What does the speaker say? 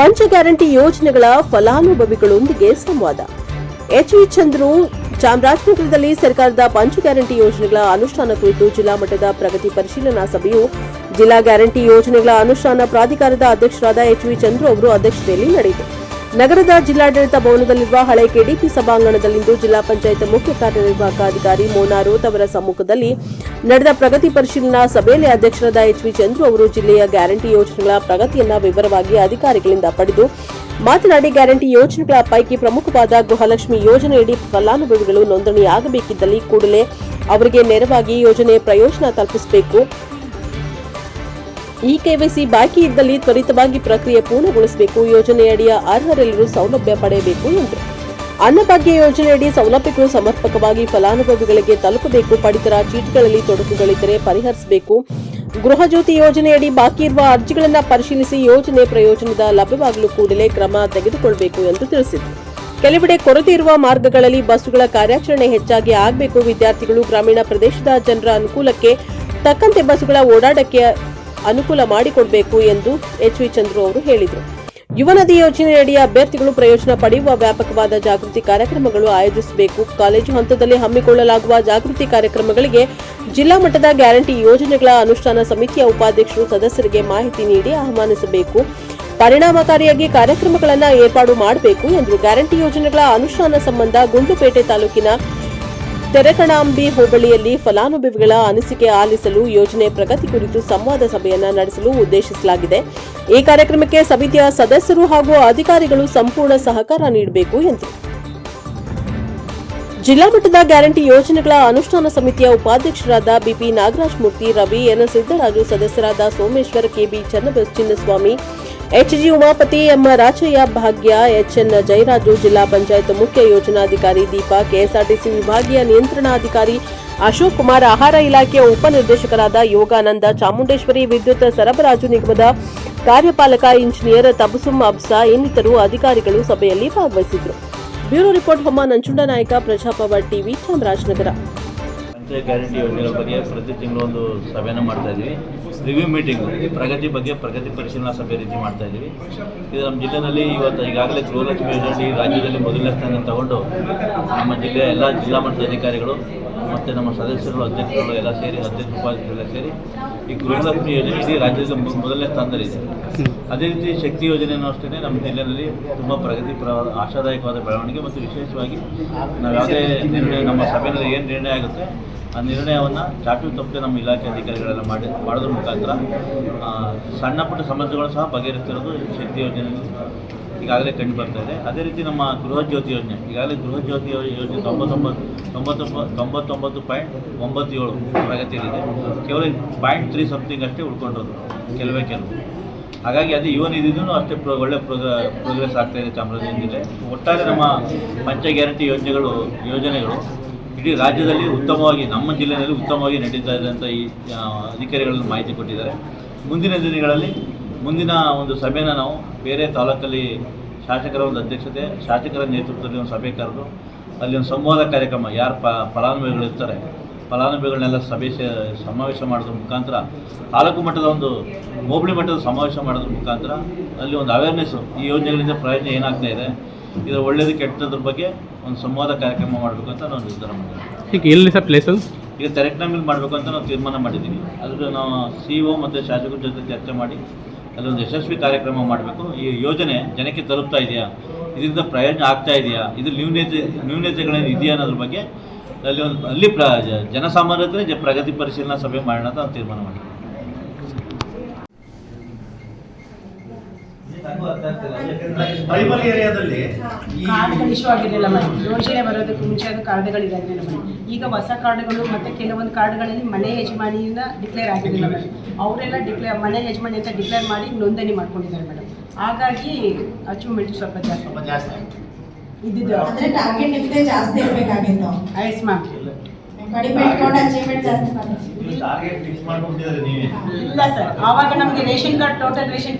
ಪಂಚ ಗ್ಯಾರಂಟಿ ಯೋಜನೆಗಳ ಫಲಾನುಭವಿಗಳೊಂದಿಗೆ ಸಂವಾದ. ಎಚ್ ವಿ ಚಂದ್ರು, ಚಾಮರಾಜನಗರದಲ್ಲಿ ಸರ್ಕಾರದ ಪಂಚ ಗ್ಯಾರಂಟಿ ಯೋಜನೆಗಳ ಅನುಷ್ಠಾನ ಕುರಿತು ಜಿಲ್ಲಾ ಮಟ್ಟದ ಪ್ರಗತಿ ಪರಿಶೀಲನಾ ಸಭೆಯು ಜಿಲ್ಲಾ ಗ್ಯಾರಂಟಿ ಯೋಜನೆಗಳ ಅನುಷ್ಠಾನ ಪ್ರಾಧಿಕಾರದ ಅಧ್ಯಕ್ಷರಾದ ಎಚ್ ವಿ ಚಂದ್ರು ಅವರು ಅಧ್ಯಕ್ಷತೆಯಲ್ಲಿ ನಡೆಯಿತು. ನಗರದ ಜಿಲ್ಲಾಡಳಿತ ಭವನದಲ್ಲಿರುವ ಹಳೆ ಕೆಡಿಪಿ ಸಭಾಂಗಣದಲ್ಲಿಂದು ಜಿಲ್ಲಾ ಪಂಚಾಯತ್ ಮುಖ್ಯ ಕಾರ್ಯನಿರ್ವಾಹಕ ಅಧಿಕಾರಿ ಮೋನಾ ರೋತ್ ಅವರ ಸಮ್ಮುಖದಲ್ಲಿ ನಡೆದ ಪ್ರಗತಿ ಪರಿಶೀಲನಾ ಸಭೆಯಲ್ಲಿ ಅಧ್ಯಕ್ಷರಾದ ಎಚ್ ವಿ ಚಂದ್ರು ಅವರು ಜಿಲ್ಲೆಯ ಗ್ಯಾರಂಟಿ ಯೋಜನೆಗಳ ಪ್ರಗತಿಯನ್ನ ವಿವರವಾಗಿ ಅಧಿಕಾರಿಗಳಿಂದ ಪಡೆದು ಮಾತನಾಡಿ, ಗ್ಯಾರಂಟಿ ಯೋಜನೆಗಳ ಪೈಕಿ ಪ್ರಮುಖವಾದ ಗೃಹಲಕ್ಷ್ಮಿ ಯೋಜನೆಯಡಿ ಫಲಾನುಭವಿಗಳು ನೋಂದಣಿಯಾಗಬೇಕಿದ್ದಲ್ಲಿ ಕೂಡಲೇ ಅವರಿಗೆ ನೆರವಾಗಿ ಯೋಜನೆ ಪ್ರಯೋಜನ ತಲುಪಿಸಬೇಕು. ಈ ಕೆವೈಸಿ ಬಾಕಿ ಇದ್ದಲ್ಲಿ ತ್ವರಿತವಾಗಿ ಪ್ರಕ್ರಿಯೆ ಪೂರ್ಣಗೊಳಿಸಬೇಕು. ಯೋಜನೆಯಡಿಯ ಅರ್ಹರೆಲ್ಲರೂ ಸೌಲಭ್ಯ ಪಡೆಯಬೇಕು ಎಂದರು. ಅನ್ನಭಾಗ್ಯ ಯೋಜನೆಯಡಿ ಸೌಲಭ್ಯಗಳು ಸಮರ್ಪಕವಾಗಿ ಫಲಾನುಭವಿಗಳಿಗೆ ತಲುಪಬೇಕು. ಪಡಿತರ ಚೀಟಿಗಳಲ್ಲಿ ತೊಡಕುಗಳಿದ್ದರೆ ಪರಿಹರಿಸಬೇಕು. ಗೃಹಜ್ಯೋತಿ ಯೋಜನೆಯಡಿ ಬಾಕಿ ಇರುವ ಅರ್ಜಿಗಳನ್ನು ಪರಿಶೀಲಿಸಿ ಯೋಜನೆ ಪ್ರಯೋಜನದ ಲಭ್ಯವಾಗಲು ಕೂಡಲೇ ಕ್ರಮ ತೆಗೆದುಕೊಳ್ಳಬೇಕು ಎಂದು ತಿಳಿಸಿದರು. ಕೆಲವೆಡೆ ಕೊರತೆ ಇರುವ ಮಾರ್ಗಗಳಲ್ಲಿ ಬಸ್ಸುಗಳ ಕಾರ್ಯಾಚರಣೆ ಹೆಚ್ಚಾಗಿ ಆಗಬೇಕು. ವಿದ್ಯಾರ್ಥಿಗಳು ಗ್ರಾಮೀಣ ಪ್ರದೇಶದ ಜನರ ಅನುಕೂಲಕ್ಕೆ ತಕ್ಕಂತೆ ಬಸ್ಸುಗಳ ಓಡಾಟಕ್ಕೆ ಅನುಕೂಲ ಮಾಡಿಕೊಡಬೇಕು ಎಂದು ಎಚ್ ವಿ ಚಂದ್ರು ಅವರು ಹೇಳಿದರು. ಯುವನದಿ ಯೋಜನೆಯಡಿ ಅಭ್ಯರ್ಥಿಗಳು ಪ್ರಯೋಜನ ಪಡೆಯುವ ವ್ಯಾಪಕವಾದ ಜಾಗೃತಿ ಕಾರ್ಯಕ್ರಮಗಳು ಆಯೋಜಿಸಬೇಕು. ಕಾಲೇಜು ಹಂತದಲ್ಲಿ ಹಮ್ಮಿಕೊಳ್ಳಲಾಗುವ ಜಾಗೃತಿ ಕಾರ್ಯಕ್ರಮಗಳಿಗೆ ಜಿಲ್ಲಾ ಮಟ್ಟದ ಗ್ಯಾರಂಟಿ ಯೋಜನೆಗಳ ಅನುಷ್ಠಾನ ಸಮಿತಿಯ ಉಪಾಧ್ಯಕ್ಷರು ಸದಸ್ಯರಿಗೆ ಮಾಹಿತಿ ನೀಡಿ ಆಹ್ವಾನಿಸಬೇಕು. ಪರಿಣಾಮಕಾರಿಯಾಗಿ ಕಾರ್ಯಕ್ರಮಗಳನ್ನು ಏರ್ಪಾಡು ಮಾಡಬೇಕು ಎಂದು ಗ್ಯಾರಂಟಿ ಯೋಜನೆಗಳ ಅನುಷ್ಠಾನ ಸಂಬಂಧ ಗುಂಡ್ಲುಪೇಟೆ ತಾಲೂಕಿನ ತೆರಕಣಾಂಬಿ ಹೋಬಳಿಯಲ್ಲಿ ಫಲಾನುಭವಿಗಳ ಅನಿಸಿಕೆ ಆಲಿಸಲು ಯೋಜನೆ ಪ್ರಗತಿ ಕುರಿತು ಸಂವಾದ ಸಭೆಯನ್ನು ನಡೆಸಲು ಉದ್ದೇಶಿಸಲಾಗಿದೆ. ಈ ಕಾರ್ಯಕ್ರಮಕ್ಕೆ ಸಮಿತಿಯ ಸದಸ್ಯರು ಹಾಗೂ ಅಧಿಕಾರಿಗಳು ಸಂಪೂರ್ಣ ಸಹಕಾರ ನೀಡಬೇಕು ಎಂದರು. ಜಿಲ್ಲಾ ಮಟ್ಟದ ಗ್ಯಾರಂಟಿ ಯೋಜನೆಗಳ ಅನುಷ್ಠಾನ ಸಮಿತಿಯ ಉಪಾಧ್ಯಕ್ಷರಾದ ಬಿಪಿ ನಾಗರಾಜ್ ಮೂರ್ತಿ ರವಿ ಎನ್ ಸಿದ್ದರಾಜು, ಸದಸ್ಯರಾದ Someshwar, KB ಚನ್ನಬ Chinnaswamy HG Umapathi M Rachaiah Bhagya HN Jayaraju ಜಿಲ್ಲಾ ಪಂಚಾಯತ್ ಮುಖ್ಯ ಯೋಜನಾಧಿಕಾರಿ ದೀಪಾ, ಕೆಎಸ್ಆರ್ಟಿಸಿ ವಿಭಾಗೀಯ ನಿಯಂತ್ರಣಾಧಿಕಾರಿ ಅಶೋಕ್ ಕುಮಾರ್, ಆಹಾರ ಇಲಾಖೆಯ ಉಪನಿರ್ದೇಶಕರಾದ ಯೋಗಾನಂದ, ಚಾಮುಂಡೇಶ್ವರಿ ವಿದ್ಯುತ್ ಸರಬರಾಜು ನಿಗಮದ ಕಾರ್ಯಪಾಲಕ ಇಂಜಿನಿಯರ್ ತಬಸುಮ್ ಅಬ್ಸಾ ಇನ್ನಿತರು ಅಧಿಕಾರಿಗಳು ಸಭೆಯಲ್ಲಿ ಭಾಗವಹಿಸಿದರು bureau report Homma Nanjunda Nayaka, Praja Power TV Chamarajanagar. Panchayat guarantee ಯೋಜನೆಗಳ ಬಗ್ಗೆ ಪ್ರತಿ ತಿಂಗಳು ಒಂದು ಸಭೆನ ಮಾಡ್ತಾ ಇದ್ದೀವಿ. ರಿವ್ಯೂ ಮೀಟಿಂಗ್ ಪ್ರಗತಿ ಬಗ್ಗೆ ಪ್ರಗತಿ ಪರಿಶೀಲನಾ ಸಭೆ ರೀತಿ ಮಾಡ್ತಾ ಇದ್ದೀವಿ. ಇದು ನಮ್ಮ ಜಿಲ್ಲೆಯಲ್ಲಿ ಇವತ್ತು ಈಗಾಗಲೇ ಗೃಹಲಕ್ಷ್ಮಿ ಯೋಜನೆ ರಾಜ್ಯದಲ್ಲಿ ಮೊದಲನೇ ಸ್ಥಾನ ತಗೊಂಡು ನಮ್ಮ ಜಿಲ್ಲೆಯ ಎಲ್ಲ ಜಿಲ್ಲಾ ಮಟ್ಟದ ಅಧಿಕಾರಿಗಳು ಮತ್ತು ನಮ್ಮ ಸದಸ್ಯರು ಅಧ್ಯಕ್ಷರುಗಳು ಎಲ್ಲ ಸೇರಿ, ಅಧ್ಯಕ್ಷ ಉಪಾಧ್ಯಕ್ಷರೆಲ್ಲ ಸೇರಿ ಈ ಗೃಹಲಕ್ಷ್ಮಿ ಯೋಜನೆ ಇಡೀ ರಾಜ್ಯದ ಮೊದಲನೇ ಸ್ಥಾನದಲ್ಲಿದೆ ಅದೇ ರೀತಿ ಶಕ್ತಿ ಯೋಜನೆಯೂ ಅಷ್ಟೇ ನಮ್ಮ ಜಿಲ್ಲೆಯಲ್ಲಿ ತುಂಬ ಪ್ರಗತಿ ಪ್ರ, ಆಶಾದಾಯಕವಾದ ಬೆಳವಣಿಗೆ ಮತ್ತು ವಿಶೇಷವಾಗಿ ನಾವು ಯಾವುದೇ ನಿರ್ಣಯ, ನಮ್ಮ ಸಭೆಯಲ್ಲಿ ಏನು ನಿರ್ಣಯ ಆಗುತ್ತೆ ಆ ನಿರ್ಣಯವನ್ನು ಚಾಟು ತಪ್ಪದೆ ನಮ್ಮ ಇಲಾಖೆ ಅಧಿಕಾರಿಗಳೆಲ್ಲ ಮಾಡಿ ಮಾಡೋದ್ರ ಮುಖಾಂತರ ಸಣ್ಣ ಪುಟ್ಟ ಸಮಸ್ಯೆಗಳು ಸಹ ಬಗೆಹರಿಸ್ತಿರೋದು ಶಕ್ತಿ ಯೋಜನೆಯಲ್ಲಿ ಈಗಾಗಲೇ ಕಂಡು ಬರ್ತಾ ಇದೆ. ಅದೇ ರೀತಿ ನಮ್ಮ ಗೃಹ ಜ್ಯೋತಿ ಯೋಜನೆ, ಈಗಾಗಲೇ ಗೃಹ ಜ್ಯೋತಿ ಯೋಜನೆ ತೊಂಬತ್ತೊಂಬತ್ತು ತೊಂಬತ್ತೊಂಬತ್ತು ತೊಂಬತ್ತೊಂಬತ್ತು ಪಾಯಿಂಟ್ ಒಂಬತ್ತೇಳು ಪ್ರಗತಿಯಲ್ಲಿದೆ ಕೇವಲ ಪಾಯಿಂಟ್ ತ್ರೀ ಸಮಥಿಂಗ್ ಅಷ್ಟೇ ಉಳ್ಕೊಂಡಿರೋದು, ಕೆಲವೇ ಕೆಲವು. ಹಾಗಾಗಿ ಅದು ಯುವ ನಿಧಿನೂ ಅಷ್ಟೇ ಪ್ರೋ, ಒಳ್ಳೆ ಪ್ರೋಗ್ರ ಪ್ರೋಗ್ರೆಸ್ ಆಗ್ತಾಯಿದೆ ಚಾಮರಾಜನಗರ ಜಿಲ್ಲೆ ಒಟ್ಟಾರೆ ನಮ್ಮ ಪಂಚ ಗ್ಯಾರಂಟಿ ಯೋಜನೆಗಳು ಯೋಜನೆಗಳು ಇಡೀ ರಾಜ್ಯದಲ್ಲಿ ಉತ್ತಮವಾಗಿ, ನಮ್ಮ ಜಿಲ್ಲೆಯಲ್ಲಿ ಉತ್ತಮವಾಗಿ ನಡೀತಾ ಇದೆ ಅಂತ ಈ ಅಧಿಕಾರಿಗಳನ್ನು ಅಧಿಕಾರಿಗಳು ಮಾಹಿತಿ ಕೊಟ್ಟಿದ್ದಾರೆ. ಮುಂದಿನ ದಿನಗಳಲ್ಲಿ, ಮುಂದಿನ ಒಂದು ಸಭೆನ ನಾವು ಬೇರೆ ತಾಲೂಕಲ್ಲಿ ಶಾಸಕರ ಒಂದು ಅಧ್ಯಕ್ಷತೆ, ಶಾಸಕರ ನೇತೃತ್ವದಲ್ಲಿ ಒಂದು ಸಭೆ ಕರೆದು, ಅಲ್ಲಿ ಒಂದು ಸಂವಾದ ಕಾರ್ಯಕ್ರಮ, ಯಾರು ಪ, ಫಲಾನುಭವಿಗಳು ಇರ್ತಾರೆ, ಫಲಾನುಭವಿಗಳನ್ನೆಲ್ಲ ಸಭೆ ಸಮಾವೇಶ ಮಾಡೋದ್ರ ಮುಖಾಂತರ, ತಾಲೂಕು ಮಟ್ಟದ ಒಂದು, ಹೋಬಳಿ ಮಟ್ಟದ ಸಮಾವೇಶ ಮಾಡೋದ್ರ ಮುಖಾಂತರ, ಅಲ್ಲಿ ಒಂದು ಅವೇರ್ನೆಸ್ಸು ಈ ಯೋಜನೆಗಳಿಂದ ಪ್ರಯೋಜನ ಏನಾಗ್ತಾ ಇದೆ ಇದರ ಒಳ್ಳೇದು ಕೆಟ್ಟದ್ರ ಬಗ್ಗೆ ಒಂದು ಸಂವಾದ ಕಾರ್ಯಕ್ರಮ ಮಾಡಬೇಕು ಅಂತ ನಾವು ನಿರ್ಧಾರ ಮಾಡಿದ್ದೀವಿ ಈಗ ಎಲ್ಲಿ ಸರ್ ಪ್ಲೇಸು ಈಗ ತೆರೆಕ್ನಾಮಿಲ್ ಮಾಡಬೇಕು ಅಂತ ನಾವು ತೀರ್ಮಾನ ಮಾಡಿದ್ದೀವಿ. ಅದರ ನಾವು ಸಿ ಒ ಮತ್ತು ಶಾಸಕರ ಜೊತೆ ಚರ್ಚೆ ಮಾಡಿ ಅಲ್ಲೊಂದು ಯಶಸ್ವಿ ಕಾರ್ಯಕ್ರಮ ಮಾಡಬೇಕು. ಈ ಯೋಜನೆ ಜನಕ್ಕೆ ತಲುಪ್ತಾ ಇದೆಯಾ? ಇದರಿಂದ ಪ್ರಯೋಜನ ಆಗ್ತಾ ಇದೆಯಾ? ಇದು ನ್ಯೂನ್ಯತೆ ನ್ಯೂನ್ಯತೆಗಳೇನು ಇದೆಯಾ ಅನ್ನೋದ್ರ ಬಗ್ಗೆ ಅಲ್ಲಿ ಒಂದು ಅಲ್ಲಿ ಪ್ರ ಜ- ಜನಸಾಮಾನ್ಯತೆ ಜ- ಪ್ರಗತಿ ಪರಿಶೀಲನಾ ಸಭೆ ಮಾಡೋಣ ಅಂತ ನಾವು ತೀರ್ಮಾನ ಮಾಡಿದ್ದೀವಿ ಟ್ರೈಬಲ್ ಏರಿಯಾದಲ್ಲಿ ಈ ಕಾರ್ಡ್ಗಳು ಇಶ್ಯೂ ಆಗಿರಲಿಲ್ಲ ಮನೆ. ಯೋಜನೆ ಬರೋದಕ್ಕೆ ಮುಂಚೆ ಅದು ಕಾರ್ಡ್ಗಳಿದೆ ಮೇಡಮ್ ಈಗ ಹೊಸ ಕಾರ್ಡ್ಗಳು ಮತ್ತು ಕೆಲವೊಂದು ಕಾರ್ಡ್ಗಳಲ್ಲಿ ಮನೆ ಯಜಮಾನಿಯಿಂದ ಡಿಕ್ಲೇರ್ ಆಗಿರಲಿಲ್ಲ ಮೇಡಮ್ ಅವರೆಲ್ಲ ಡಿಕ್ಲೇರ್ ಮನೆ ಯಜಮಾನಿ ಅಂತ ಡಿಕ್ಲೇರ್ ಮಾಡಿ ನೋಂದಣಿ ಮಾಡ್ಕೊಂಡಿದ್ದಾರೆ ಮೇಡಮ್. ಹಾಗಾಗಿ ಅಚೀವ್ಮೆಂಟ್ ಸ್ವಲ್ಪ ಜಾಸ್ತಿ ಸ್ವಲ್ಪ ಜಾಸ್ತಿ ಆಯ್ತು. ಇದ್ದಿದ್ದು ಅಂದ್ರೆ ಟಾರ್ಗೆಟ್ ನಿಮ್ಗೆ ಜಾಸ್ತಿ ಇರಬೇಕಾಗಿತ್ತು. ಐಸ್ ಮ್ಯಾಮ್ ಕಡಿಮೆ ಇಟ್ಕೊಂಡು ಅಚೀವ್ಮೆಂಟ್ ಜಾಸ್ತಿ ಮಾಡಿದ್ವಿ ಟಾರ್ಗೆಟ್ ಫಿಕ್ಸ್ ಮಾಡ್ಕೊಂಡಿದ್ದಾರೆ ನೀವೇ. ಇಲ್ಲ ಸರ್ ಆವಾಗ ನಮಗೆ ರೇಷನ್ ಕಾರ್ಡ್ ಟೋಟಲ್ ರೇಷನ್